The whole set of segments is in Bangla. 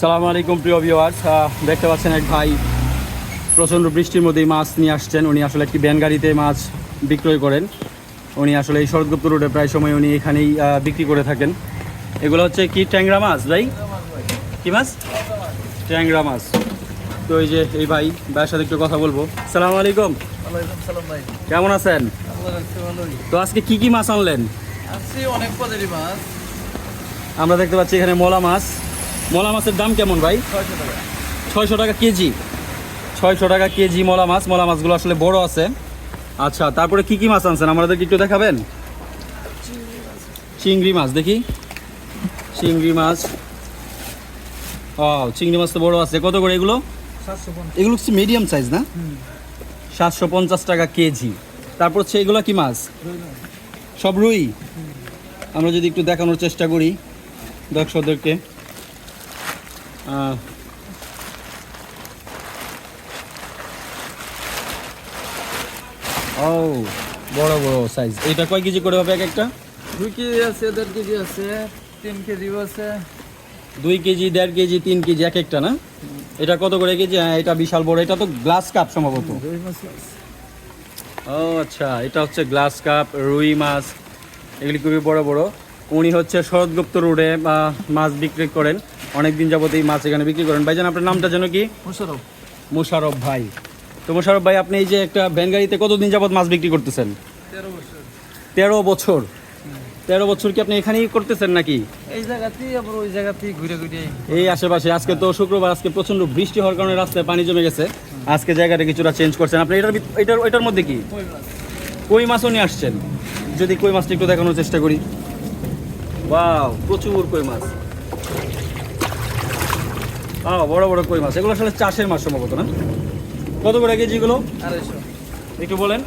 সালামু আলাইকুম প্রিয় ভিউয়ার্স দেখতে পাচ্ছেন এক ভাই প্রচণ্ড বৃষ্টির মধ্যেই মাছ নিয়ে আসছেন। উনি আসলে একটি ভ্যান গাড়িতে মাছ বিক্রয় করেন। উনি আসলে এই শরৎগুপ্ত রোডে প্রায় সময় উনি এখানেই বিক্রি করে থাকেন। এগুলো হচ্ছে কি ট্যাংরা মাছ ভাই? কি মাছ? ট্যাংরা মাছ। তো এই যে এই ভাই ভাইয়ের সাথে একটু কথা বলব। সালামু আলাইকুম। ওয়ালাইকুম কেমন আছেন? তো আজকে কি কি মাছ আনলেন? আমরা দেখতে পাচ্ছি এখানে মলা মাছ। মলা মাছের দাম কেমন ভাই? ছয়শো টাকা। কেজি। ছয়শো টাকা কেজি মলা মাছ। মলা মাছগুলো আসলে বড় আছে। আচ্ছা তারপরে কি কি মাছ আনছেন? আমাদেরকে একটু দেখাবেন? চিংড়ি মাছ দেখি। চিংড়ি মাছ। ও চিংড়ি মাছ তো বড় আছে। কত করে এগুলো? এগুলো হচ্ছে মিডিয়াম সাইজ না? সাতশো পঞ্চাশ টাকা কেজি। তারপর হচ্ছে এগুলো কি মাছ? সব রুই? আমরা যদি একটু দেখানোর চেষ্টা করি দর্শকদেরকে। ও বড় বড় সাইজ এটা কয় কেজি করে হবে এক একটা? দুই কেজি আছে দেড় কেজি আছে তিন কেজিও আছে। দুই কেজি দেড় কেজি তিন কেজি এক একটা না? এটা কত করে কেজি? হ্যাঁ এটা বিশাল বড়। এটা তো গ্লাস কাপ সম্ভবত। ও আচ্ছা। এটা হচ্ছে গ্লাস কাপ রুই মাছ। এগুলি খুবই বড় বড়। উনি হচ্ছে শরৎগুপ্ত রোডে বা মাছ বিক্রি করেন। অনেক দিন যাবত এই মাছ এখানে বিক্রি করেন। ভাইজান আপনার নামটা যেন কি? মুশারফ মোশারফ ভাই। তো মুশারফ ভাই আপনি এই যে একটা ভ্যান গাড়িতে কতদিন যাবত মাছ বিক্রি করতেছেন? তেরো বছর। তেরো বছর। তেরো বছর কি আপনি এখানেই করতেছেন নাকি? এই জায়গাতেই আবার ওই জায়গাতেই ঘুরে ঘুরে এই আশেপাশে। আজকে তো শুক্রবার আজকে প্রচণ্ড বৃষ্টি হওয়ার কারণে রাস্তায় পানি জমে গেছে। আজকে জায়গাটা কিছুটা চেঞ্জ করছেন। আপনি এটার এটার এটার মধ্যে কি? কই মাছও নিয়ে আসছেন? যদি কই মাছটা একটু দেখানোর চেষ্টা করি। বাও প্রচুর কই মাছ। আহ বড় বড় কই মাছ। এগুলো আসলে চাষের মাছ সম্ভবত না? কত করে কেজি এগুলো? আড়াইশো। একটু বলেন।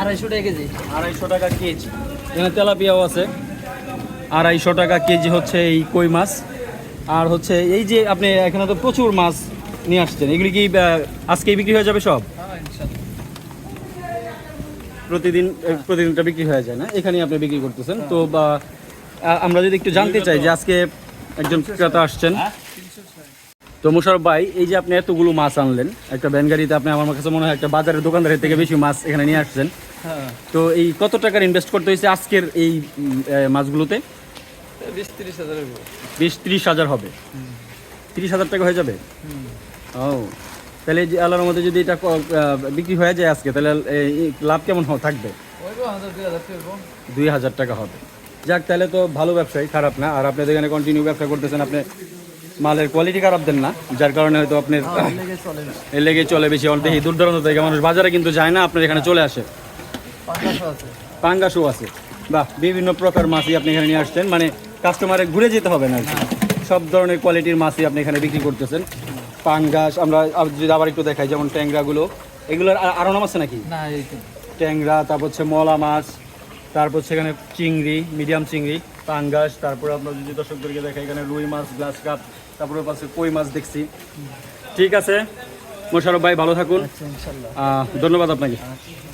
আড়াইশো টাকা কেজি। আড়াইশো টাকা কেজি। এখানে তেলাপিয়াও আছে। আড়াইশো টাকা কেজি হচ্ছে এই কই মাছ। আর হচ্ছে এই যে আপনি এখানে তো প্রচুর মাছ নিয়ে আসছেন। এগুলি কি আহ, আজকেই বিক্রি হয়ে যাবে সব? হ্যাঁ প্রতিদিন প্রতিদিনটা বিক্রি হয়ে যায় না? এখানেই আপনি বিক্রি করতেছেন। তো বা আমরা যদি একটু জানতে চাই যে আজকে একজন ক্রেতা আসছেন। তো মুশারফ ভাই এই যে আপনি এতগুলো মাছ আনলেন একটা ভ্যান গাড়িতে আপনি আমার কাছে মনে হয় একটা বাজারের দোকানদারের থেকে বেশি মাছ এখানে নিয়ে আসছেন। হ্যাঁ। তো এই কত টাকার ইনভেস্ট করতে হয়েছে আজকের এই মাছগুলোতে? বিশ তিরিশ হাজার হবে। তিরিশ হাজার টাকা হয়ে যাবে? ও। তাহলে আল্লাহর মধ্যে যদি এটা বিক্রি হয়ে যায় আজকে তাহলে লাভ কেমন থাকবে? দুই হাজার টাকা হবে। যাক তাহলে তো ভালো ব্যবসায়ী খারাপ না। আর আপনাদের এখানে কন্টিনিউ ব্যবসা করতেছেন আপনি মালের কোয়ালিটি খারাপ দেন না যার কারণে হয়তো আপনার হ্যাঁ লেগে চলে এর লেগে চলে বেশি। অনেক দূর দূরান্ত থেকে মানুষ বাজারে কিন্তু যায় না আপনার এখানে চলে আসে। পাঁচশো আছে। পাঙ্গাসও আছে। বাহ বিভিন্ন প্রকার মাছই আপনি এখানে নিয়ে আসছেন মানে কাস্টমারে ঘুরে যেতে হবে না সব ধরনের কোয়ালিটির মাছই আপনি এখানে বিক্রি করতেছেন। পাঙ্গাস আমরা যদি আবার একটু দেখাই যেমন ট্যাংরাগুলো এগুলোর আর- আরও নাম আছে নাকি? ট্যাংরা তারপর হচ্ছে মলা মাছ তারপর সেখানে চিংড়ি মিডিয়াম চিংড়ি পাঙ্গাস তারপরে আপনার যদি দর্শকদেরকে দেখে এখানে রুই মাছ গ্লাস কাপ তারপরে পাশে কই মাছ দেখছি। ঠিক আছে? মোশারফ ভাই ভালো থাকুন। আচ্ছা ধন্যবাদ আপনাকে। আচ্ছা।